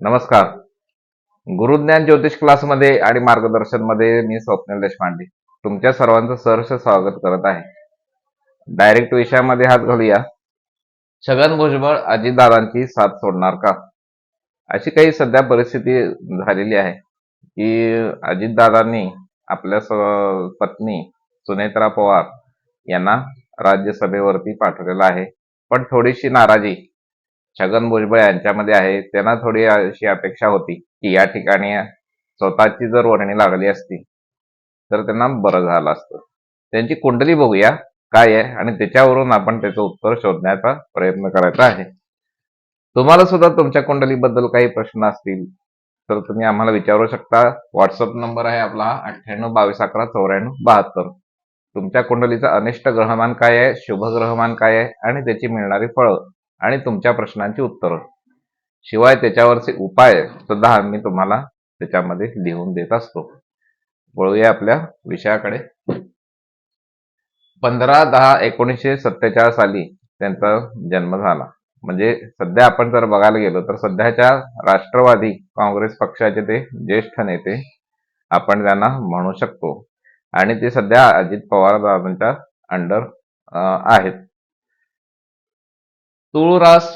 नमस्कार. गुरुज्ञान ज्योतिष क्लासमध्ये आणि मार्गदर्शनमध्ये मी स्वप्नील देशपांडे. तुमच्या सर्वांचं सहर्ष स्वागत करत आहे. डायरेक्ट विषयामध्ये हात घालूया. छगन भुजबळ अजितदादांची साथ सोडणार का? अशी काही सध्या परिस्थिती झालेली आहे की अजितदादांनी आपल्या पत्नी सुनेत्रा पवार यांना राज्यसभेवरती पाठवलेलं आहे. पण थोडीशी नाराजी छगन भुजबळ यांच्यामध्ये आहे त्यांना थोडी अशी अपेक्षा होती की या ठिकाणी स्वतःची जर वर्णी लागली असती तर त्यांना बरं झालं असतं. त्यांची कुंडली बघूया काय आहे आणि त्याच्यावरून आपण त्याचं उत्तर शोधण्याचा प्रयत्न करायचा आहे. तुम्हाला सुद्धा तुमच्या कुंडलीबद्दल काही प्रश्न असतील तर तुम्ही आम्हाला विचारू शकता. व्हॉट्सअप नंबर आहे आपला अठ्ठ्याण्णव बावीस अकरा चौऱ्याण्णव बहात्तर. तुमच्या कुंडलीचा अनिष्ट ग्रहमान काय आहे शुभ ग्रहमान काय आहे आणि त्याची मिळणारी फळं. आणि तुमच्या प्रश्नांची उत्तरं. शिवाय त्याच्यावरचे उपाय सुद्धा आम्ही तुम्हाला त्याच्यामध्ये लिहून देत असतो. वळूया आपल्या विषयाकडे. पंधरा दहा एकोणीसशे सत्तेचाळीस साली त्यांचा जन्म झाला. म्हणजे सध्या आपण जर बघायला गेलो तर सध्याच्या राष्ट्रवादी काँग्रेस पक्षाचे ते ज्येष्ठ नेते आपण त्यांना म्हणू शकतो. आणि ते सध्या अजित पवार दादांच्या अंडर आहेत. तुळ रास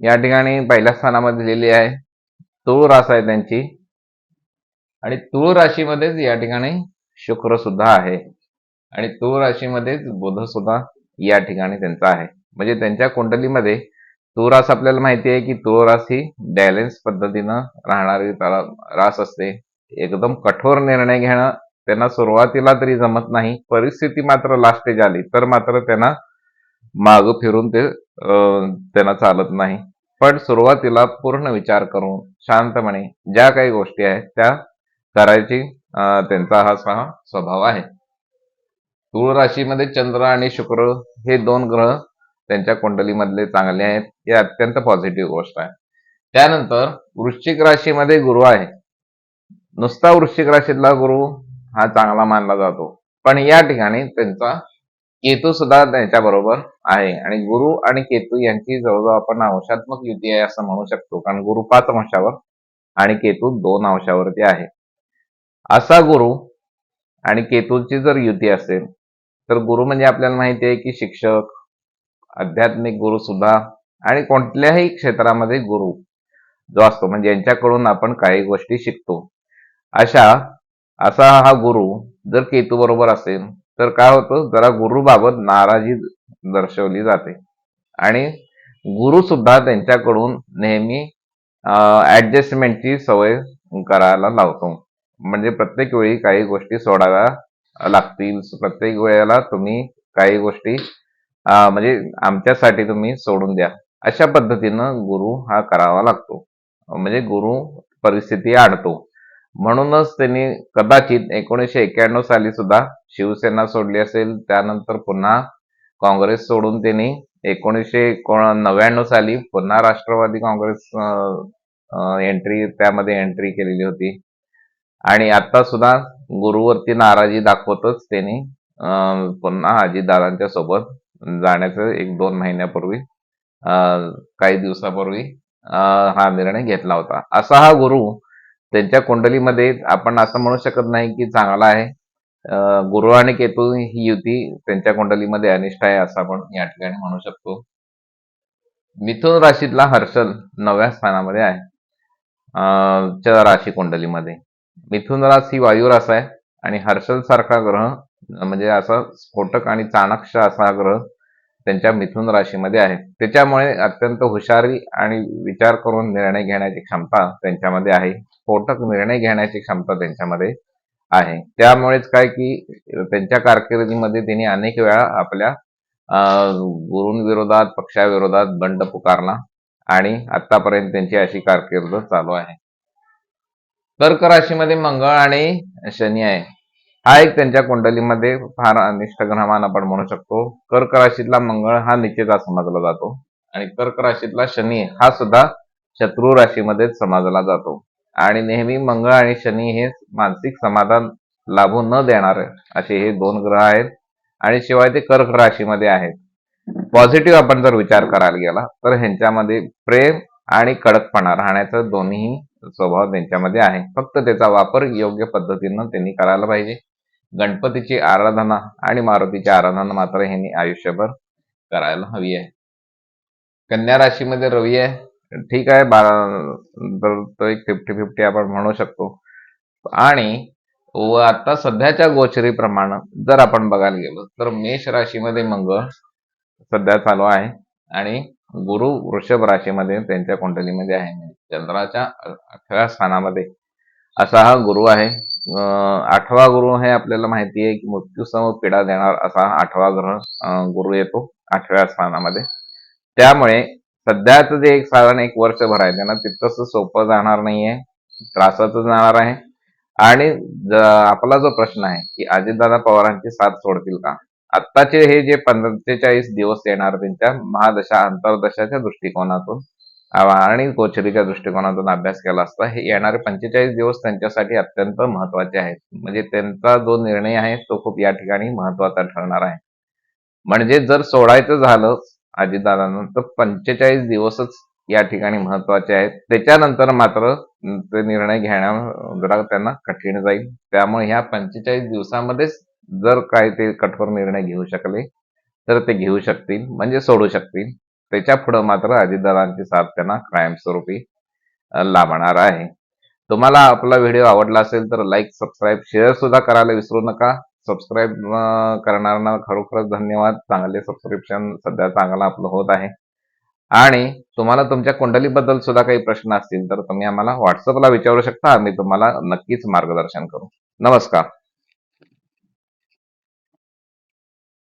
या ठिकाणी पहिल्या स्थानामध्ये दिलेली आहे. तुळ रास आहे त्यांची. आणि तुळ राशीमध्येच या ठिकाणी शुक्र सुद्धा आहे. आणि तुळ राशीमध्येच बुध सुद्धा या ठिकाणी त्यांचा आहे. म्हणजे त्यांच्या कुंडलीमध्ये तुळरास आपल्याला माहिती आहे की तुळरास ही बॅलेन्स पद्धतीनं राहणारी रास असते. एकदम कठोर निर्णय घेणं त्यांना सुरुवातीला तरी जमत नाही. परिस्थिती मात्र लास्ट स्टेज आली तर मात्र त्यांना माग फिरून ते त्यांना चालत नाही. पण सुरुवातीला पूर्ण विचार करून शांतपणे ज्या काही गोष्टी आहेत त्या करायची त्यांचा हा सहा स्वभाव आहे. तुळ राशीमध्ये चंद्र आणि शुक्र हे दोन ग्रह त्यांच्या कुंडलीमधले चांगले आहेत. हे अत्यंत पॉझिटिव्ह गोष्ट आहे. त्यानंतर वृश्चिक राशीमध्ये गुरु आहे. नुसता वृश्चिक राशीतला गुरु हा चांगला मानला जातो. पण या ठिकाणी त्यांचा केतू सुद्धा त्यांच्या बरोबर आहे. आणि गुरु आणि केतू यांची जवळजवळ आपण अंशात्मक युती आहे असं म्हणू शकतो. कारण गुरु पाच अंशावर आणि केतू दोन अंशावरती आहे. असा गुरु आणि केतूची जर युती असेल तर गुरु म्हणजे आपल्याला माहिती आहे की शिक्षक आध्यात्मिक गुरु सुद्धा आणि कोणत्याही क्षेत्रामध्ये गुरु जो असतो. म्हणजे यांच्याकडून आपण काही गोष्टी शिकतो. अशा असा हा गुरु जर केतू बरोबर असेल तर काय होतं जरा गुरुबाबत नाराजी दर्शवली जाते. आणि गुरु सुद्धा त्यांच्याकडून नेहमी ऍडजस्टमेंटची सवय करायला लावतो. म्हणजे प्रत्येक वेळी काही गोष्टी सोडाव्या लागतील. प्रत्येक वेळेला तुम्ही काही गोष्टी म्हणजे आमच्यासाठी तुम्ही सोडून द्या. अशा पद्धतीनं गुरु हा करावा लागतो. म्हणजे गुरु परिस्थिती आणतो म्हणूनच त्यांनी कदाचित एकोणीसशे एक्क्याण्णव साली सुद्धा शिवसेना सोडली असेल. त्यानंतर पुन्हा काँग्रेस सोडून त्यांनी एकोणीसशे नव्याण्णव साली पुन्हा राष्ट्रवादी काँग्रेस एंट्री त्यामध्ये एंट्री केलेली होती. आणि आता सुद्धा गुरुवरती नाराजी दाखवतच त्यांनी पुन्हा अजितदादांच्या सोबत जाण्याचं एक दोन महिन्यापूर्वी काही दिवसापूर्वी हा निर्णय घेतला होता. असा हा गुरु त्यांच्या कुंडलीमध्ये आपण असं म्हणू शकत नाही की चांगला आहे. गुरु आणि केतू ही युती त्यांच्या कुंडलीमध्ये अनिष्ट आहे असं आपण या ठिकाणी म्हणू शकतो. मिथुन राशीतला हर्षल नवव्या स्थानामध्ये आहे. च्या राशी कुंडलीमध्ये. मिथुन रास ही वायू रास आहे आणि हर्षल सारखा ग्रह म्हणजे असा स्फोटक आणि चाणक्ष असा ग्रह त्यांच्या मिथुन राशीमध्ये आहे त्याच्यामुळे अत्यंत हुशारी आणि विचार करून निर्णय घेण्याची क्षमता त्यांच्यामध्ये आहे. स्फोटक निर्णय घेण्याची क्षमता त्यांच्यामध्ये आहे. त्यामुळेच काय की त्यांच्या कारकिर्दीमध्ये त्यांनी अनेक वेळा आपल्या गुरुंविरोधात गुरूंविरोधात पक्षाविरोधात बंड पुकारला आणि आतापर्यंत त्यांची अशी कारकीर्द चालू आहे. कर्क राशीमध्ये मंगळ आणि शनी आहे. हा एक त्यांच्या कुंडलीमध्ये फार अनिष्ट ग्रहमान आपण म्हणू शकतो. कर्क राशीतला मंगळ हा निचेचा समजला जातो आणि कर्क राशीतला शनी हा सुद्धा शत्रू राशीमध्येच समजला जातो. आणि नेहमी मंगळ आणि शनी हे मानसिक समाधान लाभू न देणारे असे हे दोन ग्रह आहेत. आणि शिवाय ते कर्क राशीमध्ये आहेत. पॉझिटिव्ह आपण जर विचार करायला गेला तर ह्यांच्यामध्ये प्रेम आणि कडकपणा राहण्याचा दोन्ही स्वभाव त्यांच्यामध्ये आहे. फक्त त्याचा वापर योग्य पद्धतीनं त्यांनी करायला पाहिजे. गणपतीची आराधना आणि मारुतीची आराधना मात्र ह्यांनी आयुष्यभर करायला हवी आहे. कन्या राशीमध्ये रवी आहे. ठीक आहे बारा तर तो एक फिफ्टी फिफ्टी आपण म्हणू शकतो. आणि व आता सध्याच्या गोचरीप्रमाणे जर आपण बघायला गेलो तर मेष राशीमध्ये मंगळ सध्या चालू आहे. आणि गुरु वृषभ राशीमध्ये त्यांच्या कुंडलीमध्ये आहे. चंद्राच्या अठव्या स्थानामध्ये असा हा गुरु आहे. आठवा गुरु हे आपल्याला माहिती आहे की मृत्यूसमोर पीडा देणार असा आठवा ग्रह गुरु येतो आठव्या स्थानामध्ये. त्यामुळे सध्याचं जे एक साधारण एक वर्षभर आहे त्यांना तितकंसं सोपं जाणार नाहीये त्रासाचं जाणार आहे. आणि आपला जो प्रश्न आहे की अजितदादा पवारांची साथ सोडतील का? आत्ताचे हे जे पंचेचाळीस दिवस येणार त्यांच्या महादशा अंतर्दशाच्या दृष्टिकोनातून आणि गोचरीच्या दृष्टिकोनातून अभ्यास केला असता हे येणारे पंचेचाळीस दिवस त्यांच्यासाठी अत्यंत महत्त्वाचे आहेत. म्हणजे त्यांचा जो निर्णय आहे तो खूप या ठिकाणी महत्त्वाचा ठरणार आहे. म्हणजे जर सोडायचं झालं अजितदादांना तर पंचेचाळीस दिवसच या ठिकाणी महत्त्वाचे आहेत. त्याच्यानंतर मात्र ते निर्णय घेण्या जरा त्यांना कठीण जाईल. त्यामुळे ह्या पंचेचाळीस दिवसामध्येच जर काय ते कठोर निर्णय घेऊ शकले तर ते घेऊ शकतील म्हणजे सोडू शकतील. त्याच्या पुढे मात्र अजितदादांची साथ त्यांना कायमस्वरूपी लाभणार आहे. तुम्हाला आपला व्हिडिओ आवडला असेल तर लाईक सबस्क्राईब शेअर सुद्धा करायला विसरू नका. सबस्क्राईब करणाऱ्यांना खरोखरच धन्यवाद. चांगले सबस्क्रिप्शन सध्या चांगलं आपलं होत आहे. आणि तुम्हाला तुमच्या कुंडलीबद्दल सुद्धा काही प्रश्न असतील तर तुम्ही आम्हाला व्हॉट्सअपला विचारू शकता. आम्ही तुम्हाला नक्कीच मार्गदर्शन करू. नमस्कार.